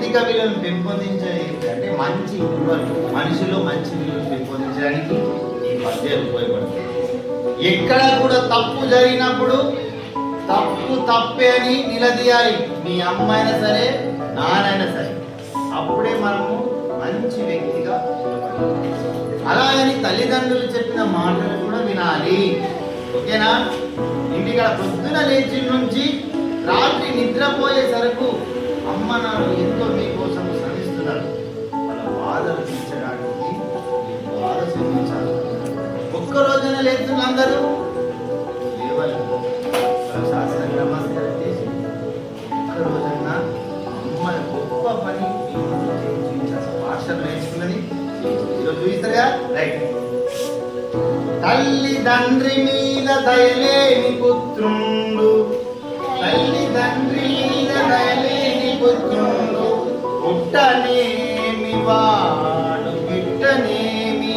నైతిక విలువను పెంపొందించే అంటే మంచి విలువలు మనిషిలో మంచి విలువలు పెంపొందించడానికి ఈ పద్యాలు ఉపయోగపడుతుంది. ఎక్కడ కూడా తప్పు జరిగినప్పుడు తప్పు తప్పే అని నిలదీయాలి. మీ అమ్మైనా సరే నానైనా సరే. అప్పుడే మనము మంచి వ్యక్తిగా అలాగని తల్లిదండ్రులు చెప్పిన మాటలు కూడా వినాలి. ఓకేనా? ఇంటికాడ పొద్దున లేచి నుంచి రాత్రి నిద్రపోయే సరకు చూపిస్తారుగా రైట్ తల్లి తండ్రి మీద దయలేని పుత్రుండు తల్లి తండ్రి మీద దయలేని పుత్రుండు పుట్టనేమి వాడు గిట్టనేమి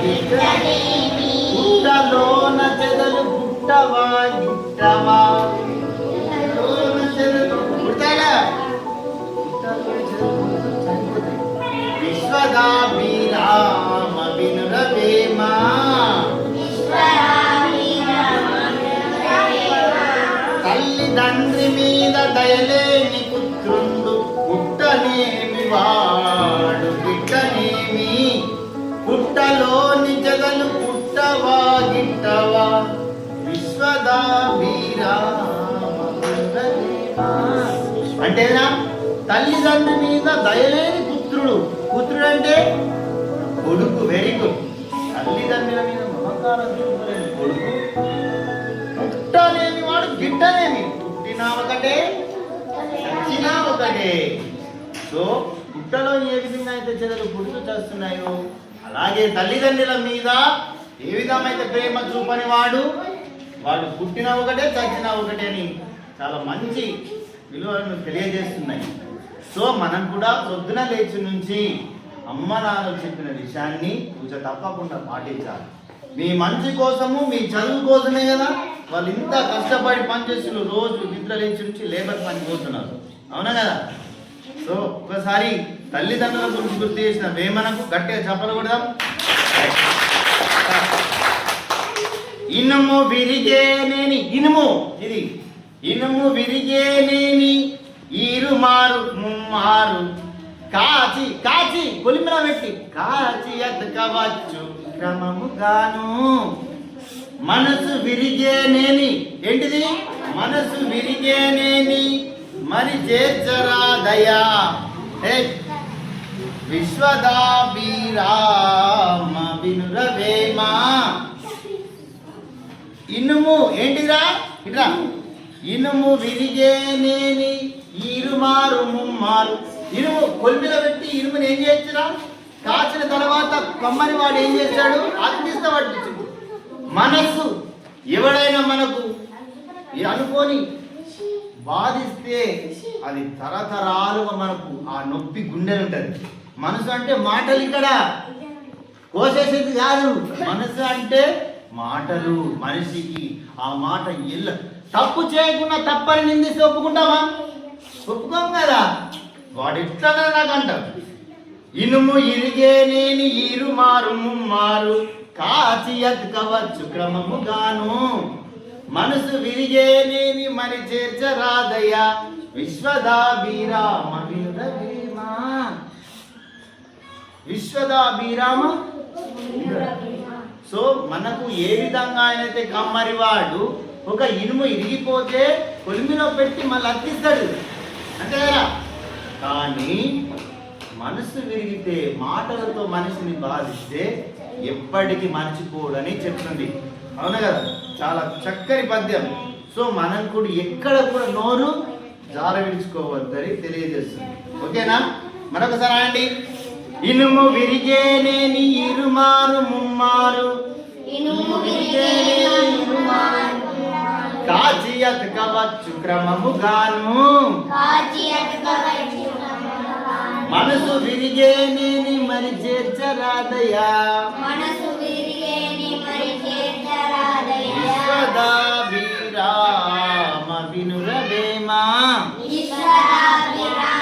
పుట్టనేమి పుట్టలోన చెదలు పుట్టవా గిట్టవా తండ్రి మీద దయలేని పుత్రుండు పుట్టనేమి వాడు గిట్టనేమి పుట్టలోని జగలు పుట్టవా గిట్టవా విశ్వదా వినురవేమా అంటేనా తల్లిదండ్రి మీద దయలేని పుత్రుడు. పుత్రుడు అంటే కొడుకు వెరీ గుడ్ తల్లిదండ్రుల మీద మమకారం చూపలేని కొడుకు. పుట్టలేని వాడు గిట్టలేని. పుట్టినా ఒకటే చచ్చినా ఒకటే. సో పుట్టలో ఏ విధంగా అయితే చెదలు పుడుతూ చేస్తున్నాయో అలాగే తల్లిదండ్రుల మీద ఏ విధమైతే ప్రేమ చూపని వాడు వాడు పుట్టిన ఒకటే చచ్చిన ఒకటే అని చాలా మంచి విలువలను తెలియజేస్తున్నాయి. సో మనం కూడా పొద్దున లేచి నుంచి అమ్మ నాన్న చెప్పిన విషయాన్ని పూజ తప్పకుండా పాటించాలి. మీ మంచి కోసము మీ చదువు కోసమే కదా వాళ్ళు ఇంత కష్టపడి పనిచేస్తున్నారు రోజు నిద్ర లేచి నుంచి లేబర్ పని పోతున్నారు. అవునా కదా? సో ఒకసారి తల్లిదండ్రుల గురించి గుర్తు చేసిన వేమనకు గట్టిగా చెప్పలు కూడా ఇనుము విరిగేనేని ఇనుము ఇది. ఇనుము విరిగేనేని ఈరుమారు ముమ్మారు. కాచి కాచి కొలిమిన పెట్టి కాచి ఎతకవచ్చు క్రమముగాను. మనసు విరిగేనేని ఏంటిది? మనసు విరిగేనేని మరి చేర్చరా దయా విశ్వదాభిరామ వినురవేమా ఇనుము ఏంటిరా ఇట్రా. ఇనుము విరిగేనేని ఇరుమారు ముమ్మారు. ఇనుము కొలిమిల పెట్టి ఇనుముని ఏం చేస్తున్నా కాచిన తర్వాత కొమ్మని వాడు ఏం చేస్తాడు? అగ్నిస్త పట్టించు మనస్సు ఎవడైనా మనకు అనుకొని అనుకోని బాధిస్తే అది తరతరాలుగా మనకు ఆ నొప్పి గుండెలు ఉంటుంది మనసు అంటే మాటలు ఇక్కడ. కోసేసేది కాదు. మనసు అంటే మాటలు. మనిషికి ఆ మాట ఇల్ల. తప్పు చేయకుండా తప్పని నిందిస్తే ఒప్పుకుంటామా ఒప్పుకోం కదా. వాడు ఇట్లా నాకు అంటాడు ఇనుము ఇరిగేనేని ఇరుమారు ముమ్మారు కాచి ఎత్తుకవచ్చు క్రమముగాను. మనసు విరిగేనేని మరి చేర్చరాదయ్య. విశ్వదాభిరామ విశ్వదాభిరామ సో మనకు ఏ విధంగా అయితే కమ్మరి వాడు ఒక ఇనుము ఇరిగిపోతే కొలిమిలో పెట్టి మళ్ళీ అత్తిస్తాడు అంతే కదా కానీ మనసు విరిగితే మాటలతో మనిషిని బాధిస్తే ఎప్పటికీ మర్చిపోడని చెప్తుంది. అవునా కదా? చాలా చక్కని పద్యం. సో మనం కూడా ఎక్కడ కూడా నోరు జారవించుకోవద్దని తెలియజేస్తుంది. ఓకేనా? మరొకసారి అండి ఇనుము విరిగేనేని ఇరుమారు ముమ్మారు. ఇనుము విరిగేనేని ఇరుమారు కాచి అతకవచ్చు క్రమముగాను. మనసు విరిగేనేని మరి చేర్చరాదయా చేర్చరాదయ్యా. విశ్వదాభిరామ వినురవేమా. ఈశ్వరా